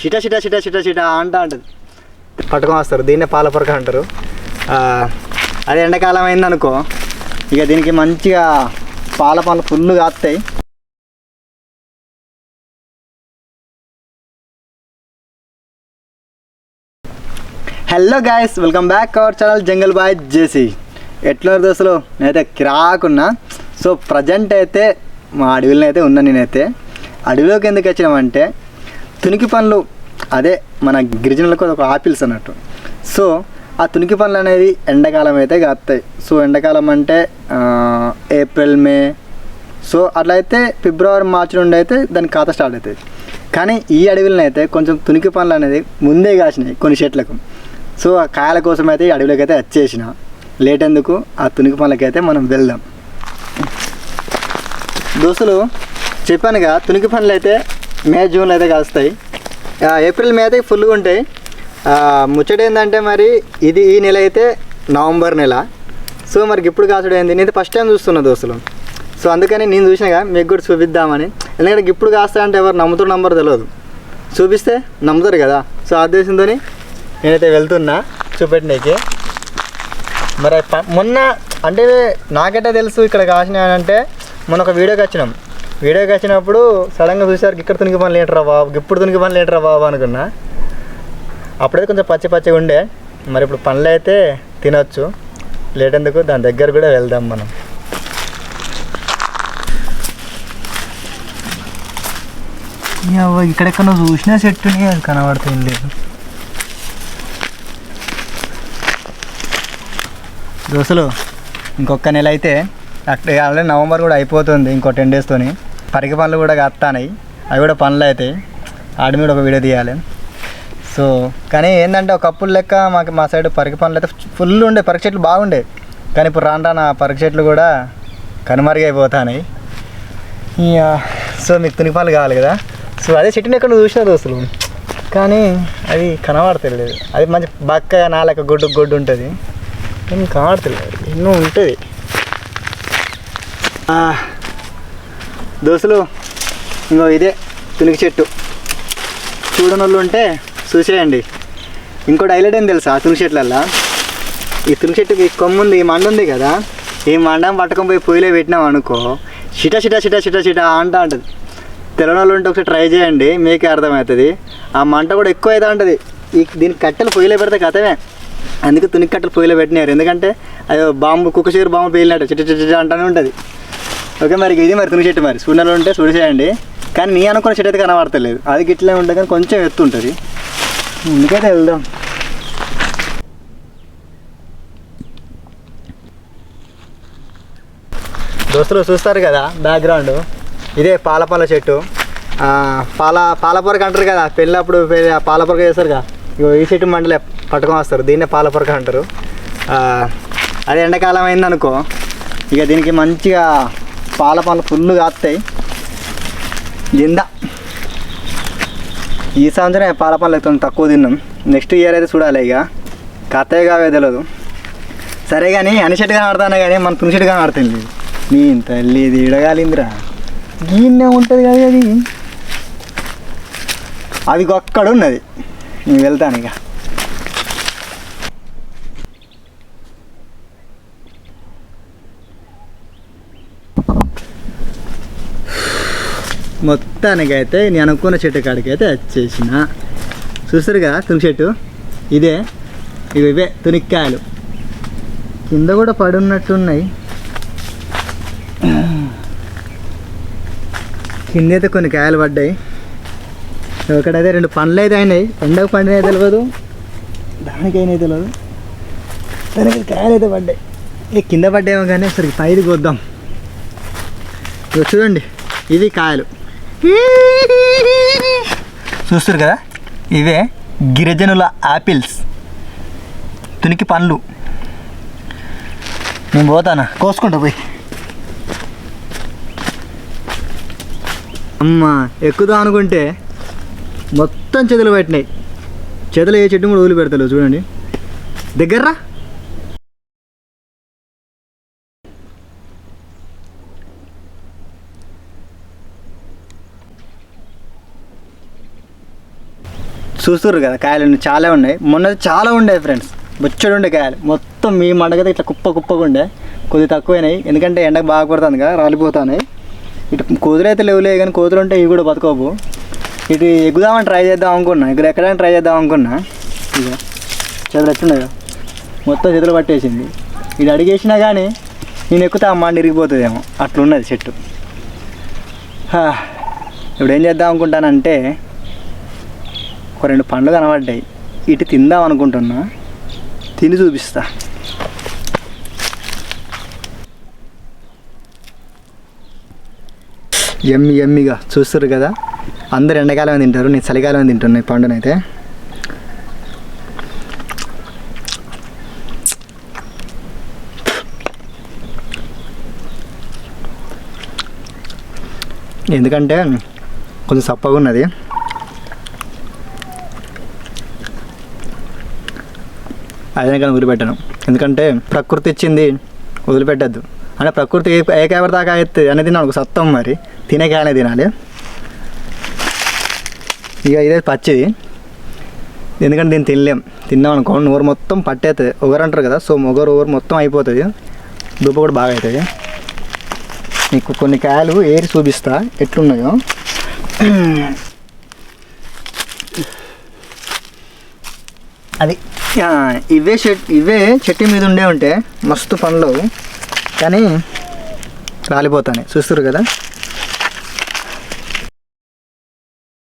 చిట చిట చిట చిట చిట అంటా అంటది. పట్టుకొని వస్తారు. దీన్నే పాలపొరక అంటారు. అది అదే ఎండాకాలం అయిందనుకో ఇక దీనికి మంచిగా పాల పనులు ఫుల్ కాస్తాయి hello guys welcome back our channel jungle boy JC ఎట్లా దోస్తులు నేనైతే కిరాకున్నా సో ప్రజెంట్ అయితే మా అడవిలో అయితే ఉన్నా నేనైతే. అడవిలోకి ఎందుకు వచ్చినామంటే తునికి పండ్లు అదే మన గిరిజనులకు ఒక ఆపిల్స్ అన్నట్టు. సో ఆ తునికి పనులు అనేది ఎండాకాలం అయితే కాస్తాయి. సో ఎండాకాలం అంటే ఏప్రిల్ మే. సో అట్లా అయితే ఫిబ్రవరి మార్చి నుండి అయితే దాని ఖాతా స్టార్ట్ అవుతుంది కానీ ఈ అడవిలో అయితే కొంచెం తునికి పనులు అనేది ముందే కాసినాయి కొన్ని చెట్లకు. సో ఆ కాయల కోసం అయితే ఈ అడవిలోకి అయితే వచ్చేసిన. లేట్ ఎందుకు ఆ తునికి పనులకైతే అయితే మనం వెళ్దాం. దోస్తులు చెప్పానుగా తునికి పనులు అయితే మే జూన్లో అయితే కాస్తాయి. ఏప్రిల్ మే అయితే ఫుల్గా ఉంటాయి. ముచ్చట ఏంటంటే మరి ఇది ఈ నెల అయితే నవంబర్ నెల. సో మరి ఇప్పుడు కాసుడు ఏంది? నేను ఫస్ట్ టైం చూస్తున్నా దోస్తులు సో అందుకని నేను చూసినాగా మీకు కూడా చూపిద్దామని. ఎందుకంటే ఇప్పుడు కాస్తా అంటే ఎవరు నమ్ముతున్న నంబర్ తెలియదు చూపిస్తే నమ్ముతారు కదా. సో ఆ ఉద్దేశంతో నేనైతే వెళ్తున్నా చూపెట్టినకి. మరి మొన్న అంటే నాకైతే తెలుసు ఇక్కడ కాసిన అంటే మొన్న ఒక వీడియోకి వచ్చినాం. వీడియోకి వచ్చినప్పుడు సడన్గా చూసారు ఇక్కడ తునికి పని లేటరా బాబు? ఇప్పుడు తునికి పని లేటరా బాబు అనుకున్నా. అప్పుడైతే కొంచెం పచ్చి పచ్చిగా ఉండే. మరి ఇప్పుడు పనులు అయితే తినొచ్చు. లేటెందుకు దాని దగ్గర కూడా వెళ్దాం మనం. ఇక్కడెక్కడ చూసినా చెట్టుని అది కనబడుతుంది లేదు. దోశలు ఇంకొక నెల అయితే అక్కడ ఆల్రెడీ నవంబర్ కూడా అయిపోతుంది ఇంకో టెన్ డేస్తోని పరికి పనులు కూడా కత్తానాయి. అవి కూడా పనులు అవుతాయి ఆడి మీద ఒక వీడియో తీయాలి. సో కానీ ఏంటంటే ఒకప్పుడు లెక్క మాకు మా సైడ్ పరికి పనులు అయితే ఫుల్ ఉండే పరీక్ష చెట్లు బాగుండే. కానీ ఇప్పుడు రాను రాను ఆ పరికి చెట్లు కూడా కనుమరుగైపోతాయి సో మీకు తునిపాలు కావాలి కదా. సో అదే చెట్టుని ఎక్కడ చూసినా దోస్తులు కానీ అది కనబడతలేదు. అది మంచి బక్క నాలక గొడ్డు గొడ్డు ఉంటుంది. కానీ కనబడతలేదు. ఎన్నో ఉంటుంది. దోశలు ఇంకో ఇదే తునికి చెట్టు. చూడని వాళ్ళు ఉంటే చూసేయండి. ఇంకోటి హైలైట్ ఏం తెలుసా ఆ చెట్లల్లో? ఈ తుని చెట్టుకి కొమ్ము ఉంది ఈ మండ ఉంది కదా. ఈ మండం పట్టుకొని పోయి పొయ్యిలో పెట్టినాం అనుకో చిట చిట చిట చిట చిట అంటా ఉంటుంది. తెలంగాణలో ఉంటే ఒకసారి ట్రై చేయండి మీకే అర్థమవుతుంది. ఆ మంట కూడా ఎక్కువ అవుతా ఉంటుంది. ఈ దీని కట్టెలు పొయ్యిలో పెడితే కథమే. అందుకే తునికి కట్టెలు పొయ్యిలో పెట్టినారు. ఎందుకంటే అది బాంబు కుక్కచీరు బాంబు పేలినట్టు చిట చిట చిట అంటానే ఉంటుంది. ఓకే మరి ఇది మరి తుని చెట్టు మరి. సూర్యులు ఉంటే చూసేయండి. కానీ నీ అనుకున్న చెట్టు అయితే కనబడతలేదు. అది గిట్లే ఉంటుంది కానీ కొంచెం ఎత్తు ఉంటుంది. ఎందుకైతే వెళ్దాం. దోస్తులు చూస్తారు కదా బ్యాక్గ్రౌండ్? ఇదే పాలపాల చెట్టు. పాల పాలపొరక అంటారు కదా పెళ్ళినప్పుడు పెళ్ళి పాలపొరక చేస్తారు కదా. ఇగో ఈ చెట్టు మండలే పట్టుకొని వస్తారు. దీన్నే పాలపొరక అంటారు. అది అదే ఎండాకాలం అయిందనుకో ఇక దీనికి మంచిగా పాల పాలు ఫుల్ కాస్తాయి. జిందా. ఈ సంవత్సరం పాల పాలు అయితే తక్కువ తిన్నాం. నెక్స్ట్ ఇయర్ అయితే చూడాలి ఇక. కథే కావే తెలియదు సరే కానీ అన్ని చెట్టు కానీ మన తుని చెట్టు కనబడుతుంది నీ తల్లి ఇది ఇడగాలిందిరా గీన్నే ఉంటుంది కదా అది. అది ఒక్కడ ఉన్నది నేను వెళ్తాను ఇక. మొత్తానికైతే నేను అనుకున్న చెట్టు కాడికి అయితే వచ్చేసిన. చూసారుగా కదా తుని చెట్టు? ఇదే. ఇవి ఇవే తునిక్కాయలు. కింద కూడా పడున్నట్టున్నాయి. కింద అయితే కొన్ని కాయలు పడ్డాయి. ఒకటైతే రెండు పండ్లు అయితే అయినాయి. పండగ పండినాయి తెలియదు దానికైనా తెలియదు దానికి కాయలు అయితే పడ్డాయి. ఏ కింద పడ్డాయేమో కానీ ఒకసారి పైది కొద్దాం చూడండి. ఇది కాయలు. చూస్తారు కదా? ఇవే గిరిజనుల ఆపిల్స్. తునికి పండ్లు. నేను పోతానా? కోసుకుంటా పోయి. అమ్మ ఎక్కుదాం అనుకుంటే మొత్తం చెదలు పెట్టినాయి. చెదలు ఏ చెట్టు కూడా వదిలిపెడతలేవు చూడండి. దగ్గర్రా. చూస్తుర్రు కదా కాయలు చాలా ఉన్నాయి. మొన్న చాలా ఉండే ఫ్రెండ్స్ బొచ్చడు ఉండే కాయలు. మొత్తం మీ మండగతే ఇట్లా కుప్ప కుప్పగా ఉండే. కొద్ది తక్కువైనాయి. ఎందుకంటే ఎండకు బాగా పడుతుంది కదా రాలిపోతున్నాయి. ఇటు కోతులు అయితే లేవులే కానీ కోతులు ఉంటే ఇవి కూడా బతుకోపు ఇటు ఎగుదామని ట్రై చేద్దాం అనుకున్నా. ఇక్కడ ఎక్కడానికి ట్రై చేద్దాం అనుకున్నా. ఇక చేతులు వచ్చిండే మొత్తం చేతులు పట్టేసింది. ఇది అడిగేసినా కానీ నేను ఎక్కుతా అమ్మ ఇరిగిపోతుందేమో. అట్లున్నది చెట్టు. ఇప్పుడు ఏం చేద్దాం అనుకుంటానంటే ఒక రెండు పండ్లు కనబడ్డాయి. ఇటు తిందాం అనుకుంటున్నా. తిని చూపిస్తా. ఎమ్మి ఎమ్మిగా చూస్తారు కదా? అందరు ఎండాకాలం తింటారు నేను చలికాలం తింటున్నా ఈ పండునైతే. ఎందుకంటే కొంచెం సప్పగా ఉన్నది అదే కానీ వదిలిపెట్టాను. ఎందుకంటే ప్రకృతి ఇచ్చింది వదిలిపెట్టద్దు. అంటే ప్రకృతి ఏ- ఏ దాకా అయితే అనేది నాకు సత్తం మరి. తినే కాయనే తినాలి. ఇక ఇదే పచ్చిది. ఎందుకంటే దీన్ని తినలేం. తిన్నాం అనుకో నోరు మొత్తం పట్టేస్తుంది ఒకరు అంటారు కదా సో మొగరు ఊరు మొత్తం అయిపోతుంది. దుబ్బ కూడా బాగా అవుతుంది. నీకు కొన్ని కాయలు ఏరి చూపిస్తా ఎట్లున్నాయో. అది. ఇవే చెట్ ఇవే చెట్టు మీద ఉండే ఉంటే మస్తు పండ్లు కానీ రాలిపోతాయి చూస్తారు కదా?